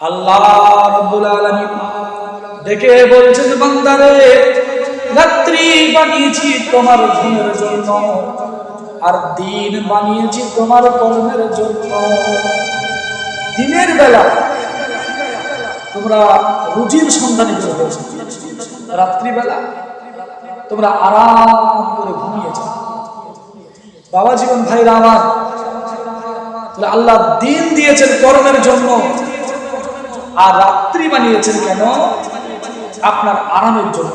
আল্লাহ রাব্বুল আলামিন ডেকে বলছেন, বান্দারে, রাত্রি বানিয়েছি তোমার ঘুমের জন্য, আর দিন বানিয়েছি তোমার কর্মের জন্য। দিনের বেলা তোমরা রুজির সন্ধানে বের রাত্রিবেলা তোমরা আরাম করে ঘুমিয়ে যাও। বাবা জীবন ভাইরা আমার আল্লাহ দিন দিয়েছেন কর্মের জন্য। আর রাত্রি বানিয়েছেন কেন? আপনার আরামের জন্য।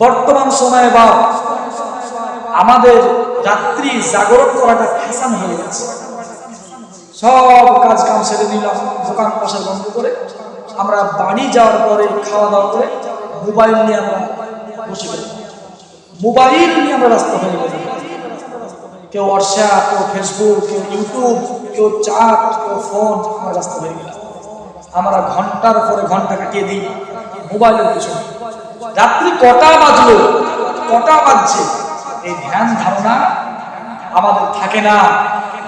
বর্তমান সময়ে বা আমাদের রাত্রি জাগরণ করাটা ফ্যাশন হয়ে গেছে। সব কাজ কাম সেরে নিলাম, দোকান পাশার বন্ধ করে। আমরা বাড়ি যাওয়ার পরে, খাওয়া দাওয়া করে মোবাইল নিয়ে আমরা বসে গেলাম। মোবাইল নিয়ে আমরা রাস্তা হয়ে গেলাম। কেউ হোয়াটসঅ্যাপ কেউ ফেসবুক কেউ ইউটিউব কেউ চাট কেউ ফোন আমরা রাস্তা হয়ে গেলাম। আমরা ঘণ্টার পরে ঘণ্টা কাটিয়ে দিই, মোবাইলের পিছনে। রাত্রি কটা বাজলো, কটা বাজছে? এই ধ্যান ধারণা আমাদের থাকে না।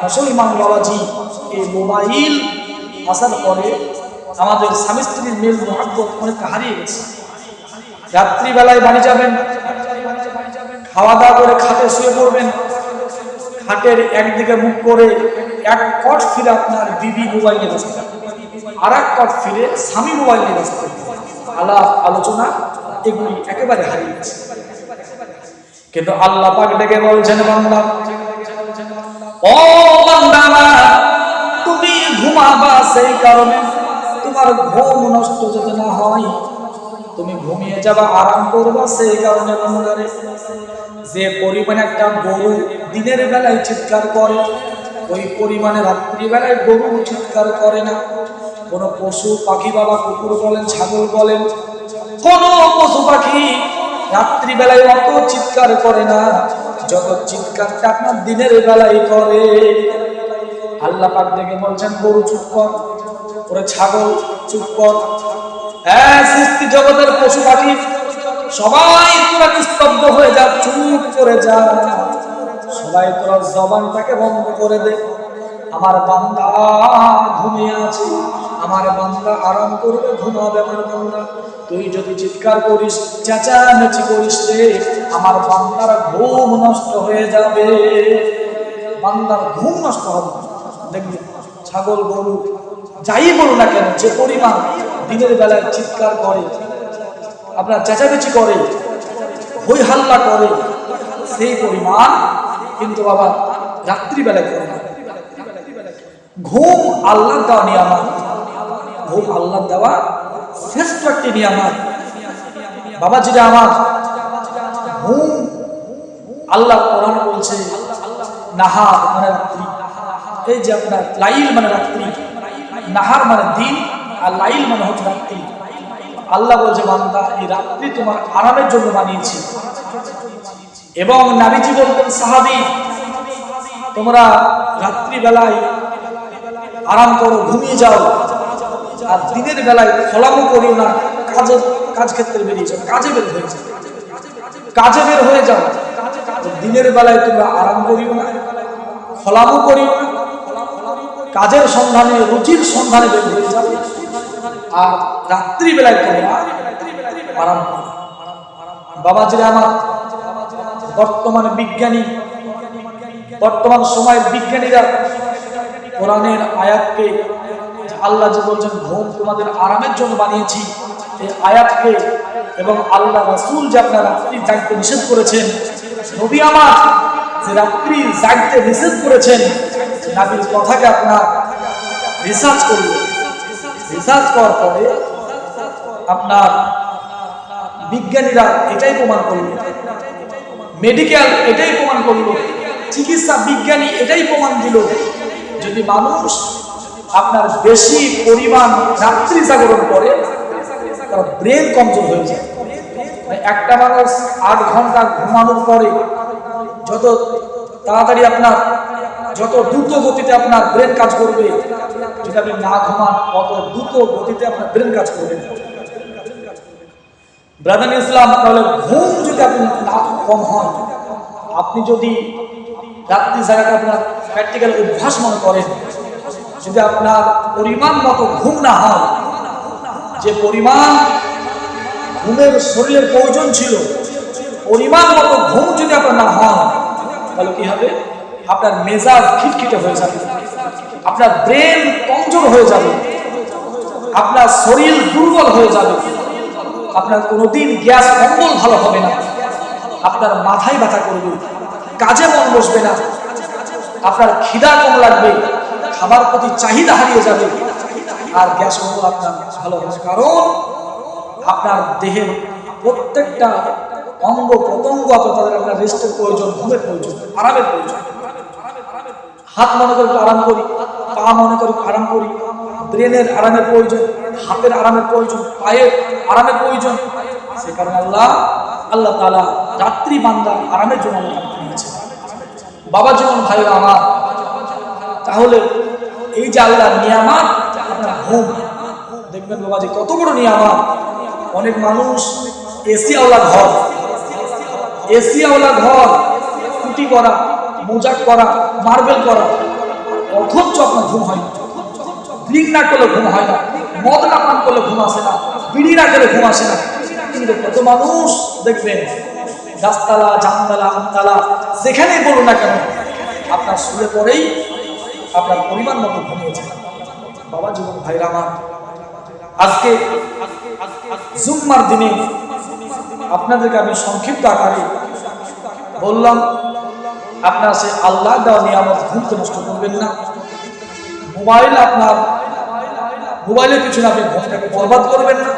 মুসলমান বাবাজি, এই মোবাইল আসার পরে আমাদের স্বামী স্ত্রীর মেল, মহাব্বত অনেকটা হারিয়ে গেছে। রাত্রিবেলায় বাড়ি যাবেন খাওয়া দাওয়া করে খাটে শুয়ে পড়বেন। খাটের একদিকে মুখ করে এক কট ফিরে আপনার বিবি মোবাইলে ব্যস্ত আর এক কট ফিরে স্বামী মোবাইলে ব্যস্ত। আলাপ আলোচনা এগুলি একেবারে হারিয়ে গেছে। কিন্তু আল্লাহ পাক ডেকে বলছেন বান্দা ও বান্দা আমার, তুমি ঘুমাবা সেই কারণে তোমার ঘুম নষ্ট যাতে না হয়। তুমি ঘুমিয়ে যাবা আরাম করবা সেই কারণে বান্দারে যে পরিমাণে একটা গরু দিনের বেলায় চিৎকার করে ওই পরিমাণে রাত্রিবেলায় গরু চিৎকার করে না। কোনো পশু পাখি বাবা কুকুর বলেন, ছাগল বলেন, কোনো পশু পাখি রাত্রিবেলায় অত চিৎকার করে না, যত চিৎকারটা আপনার দিনের বেলায় করে। আল্লাহ পাক দেখে বলছেন, গরু চুপ কর, ওরে ছাগল চুপ কর। হ্যাঁ সৃষ্টি জগতের পশু পাখি, সবাই তোরা নিস্তব্ধ হয়ে যা, চুপ করে যা। সবাই তোরা জবানটাকে বন্ধ করে দে। আমার বান্দা ঘুমিয়ে আছে। আমার বান্দা আরাম করবে, ঘুমাবে আমার বান্দা। তুই যদি চিৎকার করিস, চেঁচামেচি করিস রে, আমার বান্দার ঘুম নষ্ট হয়ে যাবে। বান্দার ঘুম নষ্ট হবে। দেখবি, ছাগল গরু যাই বলুন না কেন, যে পরিমাণ দিনের বেলায় চিৎকার করে, আপনার চেঁচামেচি করে, হই হাল্লা করে, সেই পরিমাণ কিন্তু বাবা রাত্রিবেলায় করে না। ঘুম আল্লাহ দেওয়া নিয়ামত। ঘুম আল্লাহ দেওয়া শ্রেষ্ঠ একটি নিয়ামত। বাবা যেটা আমার ঘুম আল্লাহ কোরআন বলছে, নাহার মানে রাত্রি। এই যে আপনার লাইল মানে রাত্রি, নাহার মানে দিন, আর লাইল মানে হচ্ছে রাত্রি। আল্লাহ বলছে, বান্দা, এই রাত্রি তোমার আরামের জন্য বানিয়েছি। এবং নাবিজি বলতেন, সাহাবি, তোমরা রাত্রি বেলায় আরাম করো, ঘুমিয়ে যাও। আর দিনের বেলায় ফলামো করিও না, কাজের কাজ ক্ষেত্রে বেরিয়ে যাও, কাজে বের হয়ে যাও, কাজে বের হয়ে যাও। দিনের বেলায় তোমরা আরাম করিও না ফলামো করিও না, কাজের সন্ধানে রুচির সন্ধানে বের হয়ে যাও। আর রাত্রি বেলায় তোমরা আরাম করো। বাবাজিরা আমার, বর্তমানে বিজ্ঞানী, বর্তমান সময়ের বিজ্ঞানীরা কোরআনের আয়াতকে আল্লাহ যে বলছেন ঘুম তোমাদের আরামের জন্য বানিয়েছি, এই আয়াতকে এবং আল্লাহ রাসূল যে আপনার রাত্রি জাগতে নিষেধ করেছেন, নবী আমার যে রাত্রি জাগতে নিষেধ করেছেন, নাবির কথাকে আপনার রিসার্চ করবে রিসার্চ করার পরে আপনার বিজ্ঞানীরা এটাই প্রমাণ করল, মেডিকেল এটাই প্রমাণ করল, চিকিৎসা বিজ্ঞানী এটাই প্রমাণ দিল, যদি মানুষ আপনার বেশি পরিমাণ রাত্রি জাগরণ করে, তার ব্রেন কমজোর হয়ে যায়। মানে একটা মানুষ আট ঘণ্টা ঘুমানোর পরে যত তাড়াতাড়ি আপনার, যত দ্রুত গতিতে আপনার ব্রেন কাজ করবে, যদি আপনি না ঘুমান তত দ্রুত গতিতে আপনার ব্রেন কাজ করবে ব্রাদান ইসলাম, তাহলে ঘুম যদি আপনি না কম হয় আপনি যদি রাত্রি জায়গাটা আপনার প্র্যাকটিক্যাল অভ্যাস মনে করেন যদি আপনার পরিমাণ মতো ঘুম না হয়, যে পরিমাণ ঘুমের শরীরের প্রয়োজন ছিল, পরিমাণ মতো ঘুম যদি আপনার না হয়, তাহলে কি হবে? আপনার মেজাজ খিটখিটে হয়ে যাবে। আপনার ব্রেন কমজোর হয়ে যাবে। আপনার শরীর দুর্বল হয়ে যাবে। আপনার কোনোদিন গ্যাস অম্বল ভালো হবে না। আপনার মাথায় ব্যথা করবে। কাজে মন বসবে না। আপনার খিদা কম লাগবে। খাবার প্রতি চাহিদা হারিয়ে যাবে। আর গ্যাস অম্বল আপনার ভালো। কারণ আপনার দেহের প্রত্যেকটা অঙ্গ প্রত্যঙ্গ তাদের আপনার রেস্টের প্রয়োজন, ঘুমের প্রয়োজন, আরামের প্রয়োজন। হাত মনে করে আরাম করি, পা মনে করে আরাম করি, ব্রেনের আরামের প্রয়োজন, হাতের আরামের প্রয়োজন, পায়ের আরামের প্রয়োজন। সে কারণে আল্লাহ আল্লাহ তালা রাত্রি বান্দার আরামের জন্য বাবা জীবন ভাইরা আমার, তাহলে এই যে আল্লাহ নিয়ামাত, আপনার ঘুম। দেখবেন বাবা যে কত বড় নিয়ামাত। অনেক মানুষ এসি আওলা ঘর। এসি আওলা ঘর কুটি করা মোজাক করা মার্বেল করা অথচ আপনার ঘুম হয় না। ড্রিঙ্ক না করলে ঘুম হয় না। মদ না পান করলে ঘুম আসে না। বিড়ি না খেলে ঘুম আসে না। কিন্তু কত মানুষ দেখবেন, গাছতলা, জামতলা, আমতলা, যেখানেই বলুন না কেন, আপনার শুয়ে পরেই আপনার পরিমাণ মতো ঘুমিয়ে যায় বাবা জীবন ভাইরা আমার, আজকে জুম্মার দিনে আপনাদেরকে আমি সংক্ষিপ্ত আকারে বললাম, আপনার সে আল্লাহ দেওয়া নিয়ামত ঘুমতে নষ্ট করবেন না। মোবাইল আপনার, মোবাইলের পিছনে আপনি ঘুমটাকে বরবাদ করবেন না।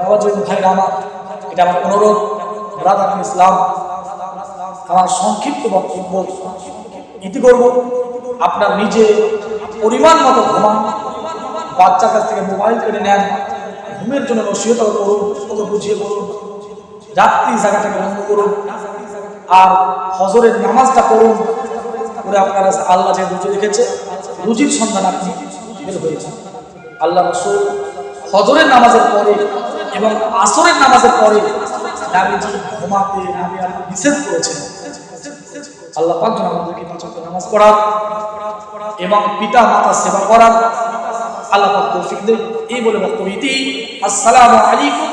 বাবা জীবন ভাইরা আমার, এটা আমার অনুরোধ। রাধা ইসলাম, আমার সংক্ষিপ্ত বক্তব্য ইতি করব। আপনার নিজে পরিমাণ মতো ঘুমান। বাচ্চার কাছ থেকে মোবাইল কেড়ে নেন। ঘুমের জন্য নসিহত করুন ওকে বুঝিয়ে বলুন। রাত্রি জায়গাটাকে বন্ধ করুন। আর হজরের নামাজটা করুন করে আপনার কাছে আল্লাহ যে রুজি রেখেছে, রুজির সন্ধান আপনি বের হয়েছেন আল্লাহ রসুল হজরের নামাজের পরে এবং আসরের নামাজের পরে নাবিজি ঘুমাতে নাবি আল্লাহ নিষেধ করেছেন। আল্লাহ পাক যেন আমাদেরকে পাঁচ ওয়াক্ত নামাজ পড়া এবং পিতা মাতা সেবা করার আল্লাহ পাক তৌফিক দেন। এই বলে বক্তব্য ইতি আসসালামু আলাইকুম।